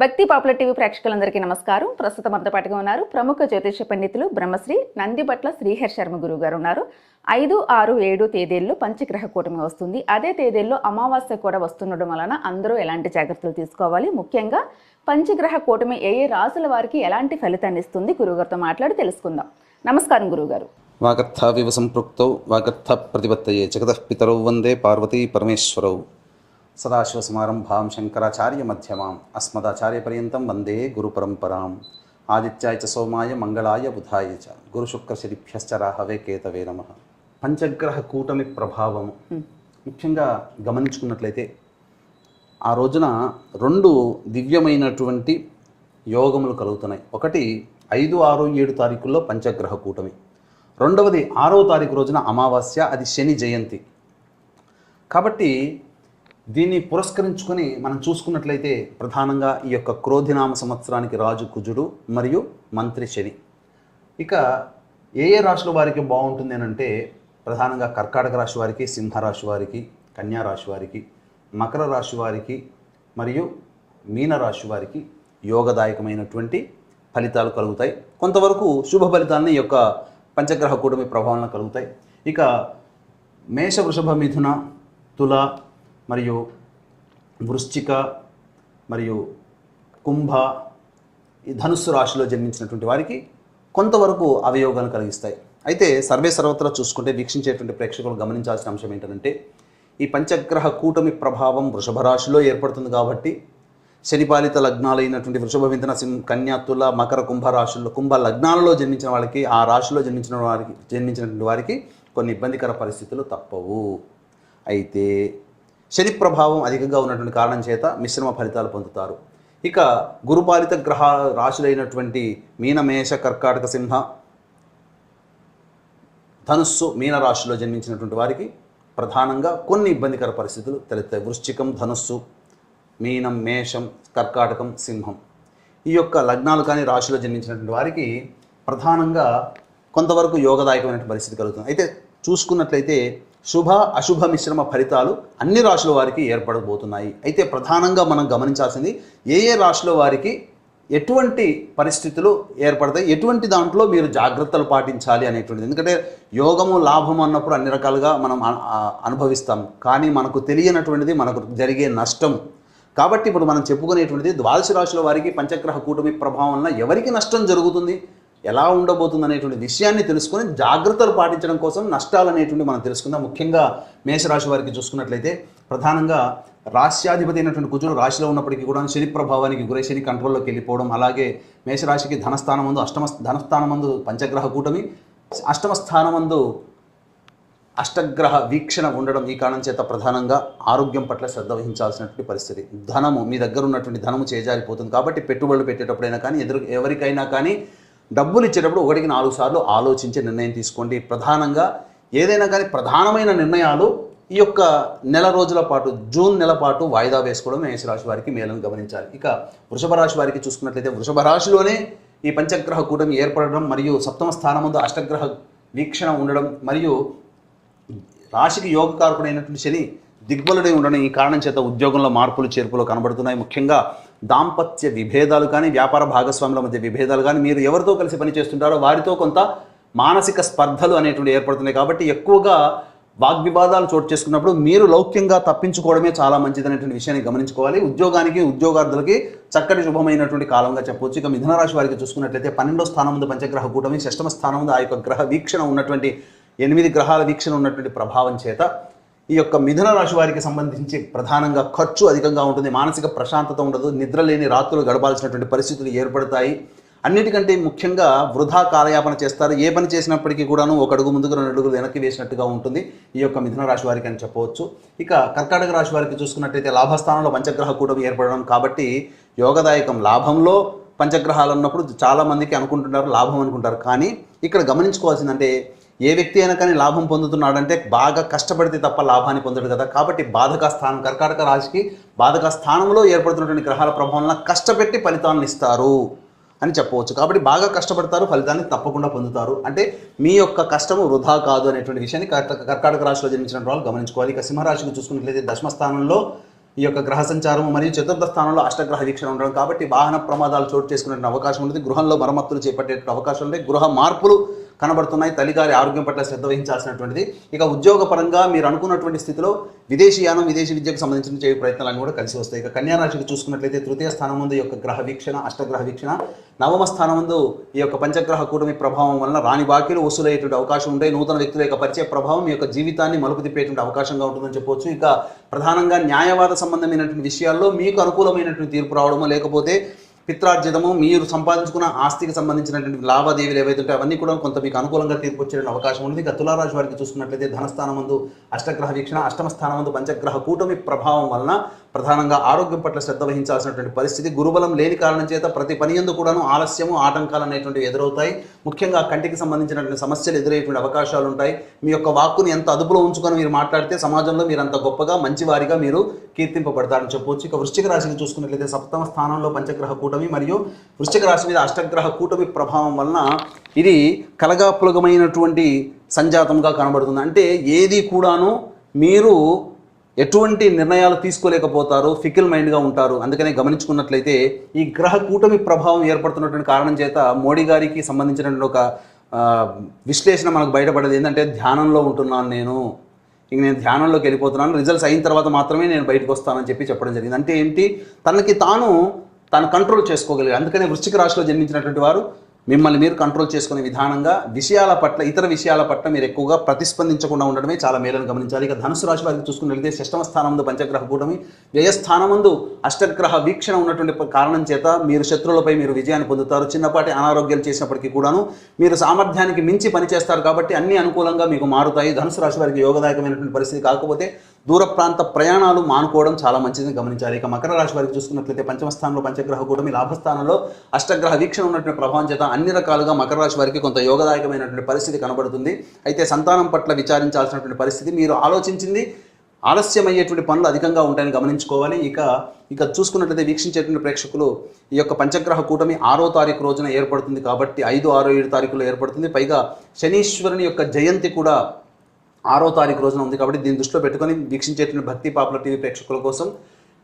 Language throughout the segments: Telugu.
భక్తి పాపులర్ టీవీ ప్రేక్షకులందరికీ నమస్కారం. ప్రస్తుతం మనతో పాటుగా ఉన్నారు ప్రముఖ జ్యోతిష పండితులు బ్రహ్మశ్రీ నందిబట్ల శ్రీహర్ శర్మ గురువు గారు ఉన్నారు. ఐదు ఆరు ఏడు తేదీల్లో పంచగ్రహ కూటమి వస్తుంది. అదే తేదీల్లో అమావాస్య కూడా వస్తుండడం వలన అందరూ ఎలాంటి జాగ్రత్తలు తీసుకోవాలి? ముఖ్యంగా పంచగ్రహ కూటమి ఏ ఏ రాసుల వారికి ఎలాంటి ఫలితాన్ని ఇస్తుంది? గురువుగారితో మాట్లాడి తెలుసుకుందాం. నమస్కారం గురువుగారు. వాగర్థావివ సంపృక్తౌ వాగర్థ ప్రతిపత్తయే జగతః పితరౌ వందే పార్వతీ పరమేశ్వరౌ. సదాశివసమారంభాం శంకరాచార్య మధ్యమాం అస్మదాచార్యపర్యంతం వందే గురుపరంపరాం ఆదిత్యాయ చ సోమాయ మంగళాయ బుధాయ చ గురుశుక్రశిరిభ్యశ్చ రాహవే కేతవే నమ పంచగ్రహ కూటమి ప్రభావము ముఖ్యంగా గమనించుకున్నట్లయితే ఆ రోజున రెండు దివ్యమైనటువంటి యోగములు కలుగుతున్నాయి ఒకటి ఐదు ఆరు ఏడు తారీఖుల్లో పంచగ్రహ కూటమి రెండవది ఆరవ తారీఖు రోజున అమావాస్య అది శని జయంతి కాబట్టి దీన్ని పురస్కరించుకొని మనం చూసుకున్నట్లయితే ప్రధానంగా ఈ యొక్క క్రోధినామ సంవత్సరానికి రాజు కుజుడు మరియు మంత్రి శని. ఇక ఏ ఏ రాశుల వారికి బాగుంటుంది అని అంటే ప్రధానంగా కర్కాటక రాశి వారికి సింహరాశి వారికి కన్యా రాశి వారికి మకర రాశి వారికి మరియు మీన రాశి వారికి యోగదాయకమైనటువంటి ఫలితాలు కలుగుతాయి. కొంతవరకు శుభ ఫలితాలని ఈ యొక్క పంచగ్రహ కూటమి ప్రభావాలను కలుగుతాయి. ఇక మేష వృషభ మిథున తుల మరియు వృశ్చిక మరియు కుంభ ఈ ధనుస్సు రాశిలో జన్మించినటువంటి వారికి కొంతవరకు అవయోగాలు కలిగిస్తాయి. అయితే సర్వే సర్వత్రా చూసుకుంటే వీక్షించేటువంటి ప్రేక్షకులు గమనించాల్సిన అంశం ఏంటంటే ఈ పంచగ్రహ కూటమి ప్రభావం వృషభ రాశిలో ఏర్పడుతుంది కాబట్టి శనిపాలిత లగ్నాలైనటువంటి వృషభ వింతన సింహ కన్యాతుల మకర కుంభ రాశుల్లో కుంభ లగ్నాలలో జన్మించిన వాళ్ళకి ఆ రాశిలో జన్మించిన వారికి జన్మించినటువంటి వారికి కొన్ని ఇబ్బందికర పరిస్థితులు తప్పవు. అయితే శని ప్రభావం అధికంగా ఉన్నటువంటి కారణం చేత మిశ్రమ ఫలితాలు పొందుతారు. ఇక గురుపాలిత గ్రహ రాశులైనటువంటి మీనమేష కర్కాటక సింహ ధనుస్సు మీన రాశిలో జన్మించినటువంటి వారికి ప్రధానంగా కొన్ని ఇబ్బందికర పరిస్థితులు తెలుస్తాయి వృశ్చికం ధనుస్సు మీనం మేషం కర్కాటకం సింహం. ఈ యొక్క లగ్నాలు కానీ రాశిలో జన్మించినటువంటి వారికి ప్రధానంగా కొంతవరకు యోగదాయకమైనటువంటి పరిస్థితి కలుగుతుంది. అయితే చూసుకున్నట్లయితే శుభ అశుభ మిశ్రమ ఫలితాలు అన్ని రాశుల వారికి ఏర్పడబోతున్నాయి. అయితే ప్రధానంగా మనం గమనించాల్సింది ఏ ఏ రాశుల వారికి ఎటువంటి పరిస్థితులు ఏర్పడతాయి ఎటువంటి దాంట్లో మీరు జాగ్రత్తలు పాటించాలి అనేటువంటిది. ఎందుకంటే యోగము లాభం అన్నప్పుడు అన్ని రకాలుగా మనం అనుభవిస్తాం. కానీ మనకు తెలియనటువంటిది మనకు జరిగే నష్టం. కాబట్టి ఇప్పుడు మనం చెప్పుకునేటువంటిది ద్వాదశ రాశుల వారికి పంచగ్రహ కూటమి ప్రభావం వలన ఎవరికి నష్టం జరుగుతుంది? ఎలా ఉండబోతుంది అనేటువంటి విషయాన్ని తెలుసుకొని జాగ్రత్తలు పాటించడం కోసం నష్టాలు అనేటువంటి మనం తెలుసుకుందాం. ముఖ్యంగా మేషరాశి వారికి చూసుకున్నట్లయితే ప్రధానంగా రాశ్యాధిపతి అయినటువంటి కుజుడు రాశిలో ఉన్నప్పటికీ కూడా శని ప్రభావానికి గురై శని కంట్రోల్లోకి వెళ్ళిపోవడం అలాగే మేషరాశికి ధనస్థానం మందు అష్టమ ధనస్థానమందు పంచగ్రహ కూటమి అష్టమ స్థానమందు అష్టగ్రహ వీక్షణ ఉండడం ఈ కారణం చేత ప్రధానంగా ఆరోగ్యం పట్ల శ్రద్ధ వహించాల్సినటువంటి పరిస్థితి. ధనము మీ దగ్గర ఉన్నటువంటి ధనము చేజారిపోతుంది కాబట్టి పెట్టుబడులు పెట్టేటప్పుడైనా కానీ ఎదురు ఎవరికైనా కానీ డబ్బులు ఇచ్చేటప్పుడు ఒకటికి నాలుగు సార్లు ఆలోచించే నిర్ణయం తీసుకోండి. ప్రధానంగా ఏదైనా కానీ ప్రధానమైన నిర్ణయాలు ఈ యొక్క నెల రోజుల పాటు జూన్ నెల పాటు వాయిదా వేసుకోవడం మేషరాశి వారికి మేలను గమనించాలి. ఇక వృషభ రాశి వారికి చూసుకున్నట్లయితే వృషభ రాశిలోనే ఈ పంచగ్రహ కూటమి ఏర్పడడం మరియు సప్తమ స్థానమందు అష్టగ్రహ వీక్షణ ఉండడం మరియు రాశికి యోగకారకుడైనటువంటి శని దిగ్బలుడై ఉండడం ఈ కారణం చేత ఉద్యోగంలో మార్పులు చేర్పులు కనబడుతున్నాయి. ముఖ్యంగా దాంపత్య విభేదాలు కానీ వ్యాపార భాగస్వాముల మధ్య విభేదాలు కానీ మీరు ఎవరితో కలిసి పని చేస్తుంటారో వారితో కొంత మానసిక స్పర్ధలు అనేటువంటి ఏర్పడుతున్నాయి. కాబట్టి ఎక్కువగా వాగ్వివాదాలు చోటు చేసుకున్నప్పుడు మీరు లౌక్యంగా తప్పించుకోవడమే చాలా మంచిది అనేటువంటి విషయాన్ని గమనించుకోవాలి. ఉద్యోగానికి ఉద్యోగార్థులకి చక్కటి శుభమైనటువంటి కాలంగా చెప్పవచ్చు. ఇక మిథునరాశి వారికి చూసుకున్నట్లయితే పన్నెండో స్థానం ఉంది పంచగ్రహ కూటమి షష్టమ స్థానం ఉంది ఆ యొక్క గ్రహ వీక్షణ ఉన్నటువంటి ఎనిమిది గ్రహాల వీక్షణ ఉన్నటువంటి ప్రభావం చేత ఈ యొక్క మిథున రాశి వారికి సంబంధించి ప్రధానంగా ఖర్చు అధికంగా ఉంటుంది మానసిక ప్రశాంతత ఉండదు నిద్రలేని రాత్రులు గడపాల్సినటువంటి పరిస్థితులు ఏర్పడతాయి. అన్నిటికంటే ముఖ్యంగా వృధా కాలయాపన చేస్తారు. ఏ పని చేసినప్పటికీ కూడాను ఒక అడుగు ముందుకు రెండు అడుగులు వెనక్కి వేసినట్టుగా ఉంటుంది ఈ యొక్క మిథున రాశి వారికి అని చెప్పవచ్చు. ఇక కర్కాటక రాశి వారికి చూసుకున్నట్టయితే లాభస్థానంలో పంచగ్రహ కూటమి ఏర్పడడం కాబట్టి యోగదాయకం లాభంలో పంచగ్రహాలు ఉన్నప్పుడు చాలామందికి అనుకుంటున్నారు లాభం అనుకుంటారు. కానీ ఇక్కడ గమనించుకోవాల్సిందంటే ఏ వ్యక్తి అయినా కానీ లాభం పొందుతున్నాడంటే బాగా కష్టపడితే తప్ప లాభాన్ని పొందడు కదా. కాబట్టి బాధక స్థానం కర్కాటక రాశికి బాధక స్థానంలో ఏర్పడుతున్నటువంటి గ్రహాల ప్రభావం కష్టపెట్టి ఫలితాలను ఇస్తారు అని చెప్పవచ్చు. కాబట్టి బాగా కష్టపడతారు ఫలితాన్ని తప్పకుండా పొందుతారు. అంటే మీ యొక్క కష్టము వృధా కాదు అనేటువంటి విషయాన్ని కర్కాటక రాశిలో జన్మించిన వాళ్ళు గమనించుకోవాలి. ఇక సింహరాశికి చూసుకున్నట్లయితే దశమ స్థానంలో ఈ యొక్క గ్రహ సంచారము మరియు చతుర్థ స్థానంలో అష్టగ్రహ వీక్షణ ఉండడం. కాబట్టి వాహన ప్రమాదాలు చోటు చేసుకునే అవకాశం ఉంటుంది గృహంలో మరమ్మతులు చేపట్టే అవకాశం ఉంది గృహ మార్పులు కనబడుతున్నాయి. తల్లిగారి ఆరోగ్యం పట్ల శ్రద్ధ వహించాల్సినటువంటిది. ఇక ఉద్యోగ పరంగా మీరు అనుకున్నటువంటి స్థితిలో విదేశీయానం విదేశీ విద్యకు సంబంధించిన చేయ ప్రయత్నాలన్నీ కూడా కలిసి వస్తాయి. ఇక కన్యా రాశికి చూసుకున్నట్లయితే తృతీయ స్థానం ముందు ఈ యొక్క గ్రహ వీక్షణ అష్టగ్రహ వీక్షణ. నవమ స్థానం ముందు ఈ యొక్క పంచగ్రహ కూటమి ప్రభావం వలన రాని బాకీలు వసూలయ్యేటువంటి అవకాశం ఉంటాయి నూతన వ్యక్తుల యొక్క పరిచయ ప్రభావం మీ యొక్క జీవితాన్ని మలుపు తిప్పేటువంటి అవకాశంగా ఉంటుందని చెప్పొచ్చు. ఇక ప్రధానంగా న్యాయవాద సంబంధమైనటువంటి విషయాల్లో మీకు అనుకూలమైనటువంటి తీర్పు రావడమో లేకపోతే పిత్రార్జితము మీరు సంపాదించుకున్న ఆస్తికి సంబంధించినటువంటి లావాదేవీలు ఏవైతే ఉంటాయో అవన్నీ కూడా కొంత మీకు అనుకూలంగా తీర్పు వచ్చే అవకాశం ఉంది ఇక తులారాశి వారికి చూసుకున్నట్లయితే ధనస్థానం ముందు అష్టగ్రహ వీక్షణ అష్టమ స్థానం ముందు పంచగ్రహ కూటమి ప్రభావం వలన ప్రధానంగా ఆరోగ్యం పట్ల శ్రద్ధ వహించాల్సినటువంటి పరిస్థితి గురుబలం లేని కారణం చేత ప్రతి పని ఎందు కూడాను ఆలస్యము ఆటంకాలు అనేటువంటివి ఎదురవుతాయి. ముఖ్యంగా కంటికి సంబంధించినటువంటి సమస్యలు ఎదురయ్యేటువంటి అవకాశాలు ఉంటాయి మీ యొక్క వాక్కుని ఎంత అదుపులో ఉంచుకొని మీరు మాట్లాడితే సమాజంలో మీరు అంత గొప్పగా మంచివారిగా మీరు కీర్తింపబడతారని చెప్పవచ్చు ఇక వృశ్చిక రాశిని చూసుకున్నట్లయితే సప్తమ స్థానంలో పంచగ్రహ కూటమి మరియు వృశ్చిక రాశి మీద అష్టగ్రహ కూటమి ప్రభావం వలన ఇది కలగాపులగమైనటువంటి సంజాతంగా కనబడుతుంది. అంటే ఏది కూడాను మీరు ఎటువంటి నిర్ణయాలు తీసుకోలేకపోతారు ఫికిల్ మైండ్గా ఉంటారు. అందుకనే గమనించుకున్నట్లయితే ఈ గ్రహ కూటమి ప్రభావం ఏర్పడుతున్నటువంటి కారణం చేత మోడీ గారికి సంబంధించినటువంటి ఒక విశ్లేషణ మనకు బయటపడేది ఏంటంటే ధ్యానంలో ఉంటున్నాను నేను. ఇంక నేను ధ్యానంలోకి వెళ్ళిపోతున్నాను. రిజల్ట్స్ అయిన తర్వాత మాత్రమే నేను బయటకు వస్తానని చెప్పి చెప్పడం జరిగింది. అంటే ఏంటి? తనకి తాను తను కంట్రోల్ చేసుకోగలిగారు అందుకనే వృశ్చిక రాశిలో జన్మించినటువంటి వారు మిమ్మల్ని మీరు కంట్రోల్ చేసుకునే విధానంగా విషయాల పట్ల ఇతర విషయాల పట్ల మీరు ఎక్కువగా ప్రతిస్పందించకుండా ఉండడమే చాలా మేలని గమనించాలి. ఇక ధనుసు రాశి వారికి చూసుకున్నట్లయితే షష్టమ స్థానంలో పంచగ్రహ కూటమి వ్యయస్థానమందు అష్టగ్రహ వీక్షణ ఉన్నటువంటి కారణం చేత మీరు శత్రువులపై మీరు విజయాన్ని పొందుతారు. చిన్నపాటి అనారోగ్యాలు చేసినప్పటికీ కూడాను మీరు సామర్థ్యానికి మించి పనిచేస్తారు కాబట్టి అన్ని అనుకూలంగా మీకు మారుతాయి. ధనుసు రాశి వారికి యోగదాయకమైనటువంటి పరిస్థితి కాకపోతే దూర ప్రాంత ప్రయాణాలు మానుకోవడం చాలా మంచిదని గమనించాలి ఇక మకర రాశి వారికి చూసుకున్నట్లయితే పంచమ స్థానంలో పంచగ్రహ కూటమి లాభస్థానంలో అష్టగ్రహ వీక్షణ ఉన్నటువంటి ప్రభావం చేత అన్ని రకాలుగా మకర రాశి వారికి కొంత యోగదాయకమైనటువంటి పరిస్థితి కనబడుతుంది. అయితే సంతానం పట్ల విచారించాల్సినటువంటి పరిస్థితి మీరు ఆలోచించింది ఆలస్యమయ్యేటువంటి పనులు అధికంగా ఉంటాయని గమనించుకోవాలి. ఇక ఇక చూసుకున్నట్లయితే వీక్షించేటువంటి ప్రేక్షకులు ఈ యొక్క పంచగ్రహ కూటమి ఆరో తారీఖు రోజున ఏర్పడుతుంది కాబట్టి ఐదు ఆరో ఏడు తారీఖులో ఏర్పడుతుంది. పైగా శనీశ్వరుని యొక్క జయంతి కూడా ఆరో తారీఖు రోజున ఉంది కాబట్టి దీన్ని దృష్టిలో పెట్టుకొని వీక్షించేటువంటి భక్తి పాపులర్ టీవీ ప్రేక్షకుల కోసం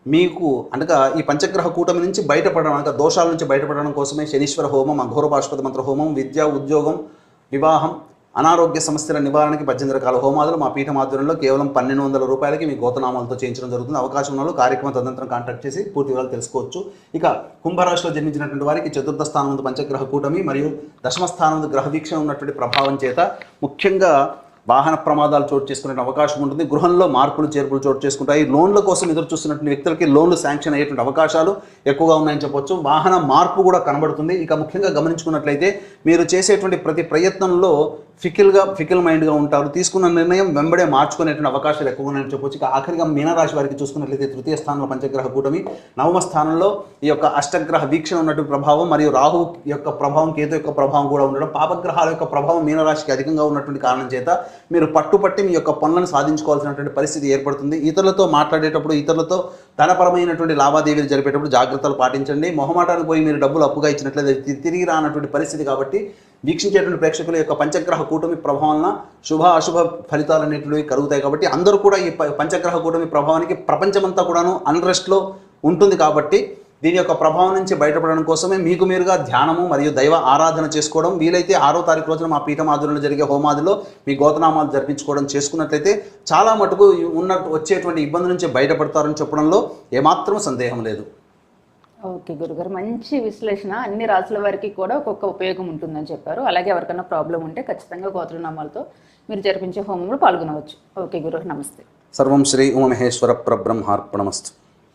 మీకు అనగా ఈ పంచగ్రహ కూటమి నుంచి బయటపడడం అనగా దోషాల నుంచి బయటపడడం కోసమే శనీశ్వర హోమం అఘోరపాష్పద మంత్ర హోమం విద్య ఉద్యోగం వివాహం అనారోగ్య సమస్యల నివారణకి పద్దెనిమిది రకాల హోమాదులు మా పీఠ ఆధ్వర్యంలో కేవలం పన్నెండు వందల రూపాయలకి మీ గోతనామాలతో చేయించడం జరుగుతుంది. అవకాశం ఉన్న కార్యక్రమ కార్యక్రమం కాంటాక్ట్ చేసి పూర్తి వివరాలు తెలుసుకోవచ్చు. ఇక కుంభరాశిలో జన్మించినటువంటి వారికి చతుర్థ స్థానం ముందు పంచగ్రహ కూటమి మరియు దశమ స్థానం గ్రహ వీక్షణ ఉన్నటువంటి ప్రభావం చేత ముఖ్యంగా వాహన ప్రమాదాలు చోటు చేసుకునే అవకాశం ఉంటుంది. గృహంలో మార్పులు చేర్పులు చోటు చేసుకుంటాయి. లోన్ల కోసం ఎదురు చూస్తున్నటువంటి వ్యక్తులకి లోన్లు శాంక్షన్ అయ్యేటువంటి అవకాశాలు ఎక్కువగా ఉన్నాయని చెప్పొచ్చు. వాహన మార్పు కూడా కనబడుతుంది. ఇక ముఖ్యంగా గమనించుకున్నట్లయితే మీరు చేసేటువంటి ప్రతి ప్రయత్నంలో ఫికిల్గా ఫికిల్ మైండ్గా ఉంటారు. తీసుకున్న నిర్ణయం వెంబడే మార్చుకునేటువంటి అవకాశాలు ఎక్కువగా ఉన్నాయని చెప్పొచ్చు. ఇక ఆఖరిగా మీనరాశి వారికి చూసుకున్నట్లయితే తృతీయ స్థానంలో పంచగ్రహ కూటమి నవమ స్థానంలో ఈ యొక్క అష్టగ్రహ వీక్షణ ఉన్నటువంటి ప్రభావం మరియు రాహు యొక్క ప్రభావం కేతు యొక్క ప్రభావం కూడా ఉండడం పాపగ్రహాల యొక్క ప్రభావం మీనరాశికి అధికంగా ఉన్నటువంటి కారణం చేత మీరు పట్టుపట్టి మీ యొక్క పనులను సాధించుకోవాల్సినటువంటి పరిస్థితి ఏర్పడుతుంది. ఇతరులతో మాట్లాడేటప్పుడు ఇతరులతో ధనపరమైనటువంటి లావాదేవీలు జరిపేటప్పుడు జాగ్రత్తలు పాటించండి. మొహమాటానికి పోయి మీరు డబ్బులు అప్పుగా ఇచ్చినట్లయితే తిరిగి రానటువంటి పరిస్థితి కాబట్టి వీక్షించేటువంటి ప్రేక్షకుల యొక్క పంచగ్రహ కూటమి ప్రభావం శుభ అశుభ ఫలితాలు అనేటివి కలుగుతాయి కాబట్టి అందరూ కూడా ఈ పంచగ్రహ కూటమి ప్రభావానికి ప్రపంచమంతా కూడాను అన్రెస్ట్లో ఉంటుంది కాబట్టి దీని యొక్క ప్రభావం నుంచి బయటపడడం కోసమే మీకు మీరుగా ధ్యానము మరియు దైవ ఆరాధన చేసుకోవడం. వీలైతే ఆరో తారీఖు రోజున మా పీఠం ఆధ్వర్యంలో జరిగే హోమాదిలో మీ గోతనామాలు జరిపించుకోవడం చేసుకున్నట్లయితే చాలా మటుకు ఉన్న వచ్చేటువంటి ఇబ్బంది నుంచి బయటపడతారని చెప్పడంలో ఏమాత్రం సందేహం లేదు. ఓకే గురుగారు మంచి విశ్లేషణ. అన్ని రాసుల వారికి కూడా ఒక్కొక్క ఉపయోగం ఉంటుందని చెప్పారు. అలాగే ఎవరికైనా ప్రాబ్లం ఉంటే ఖచ్చితంగా గోత్రనామాలతో మీరు జరిపించే హోమంలో పాల్గొనవచ్చు. ఓకే గురు నమస్తే. సర్వం శ్రీ ఉమమహేశ్వర పరబ్రహ్మార్పణమస్తు.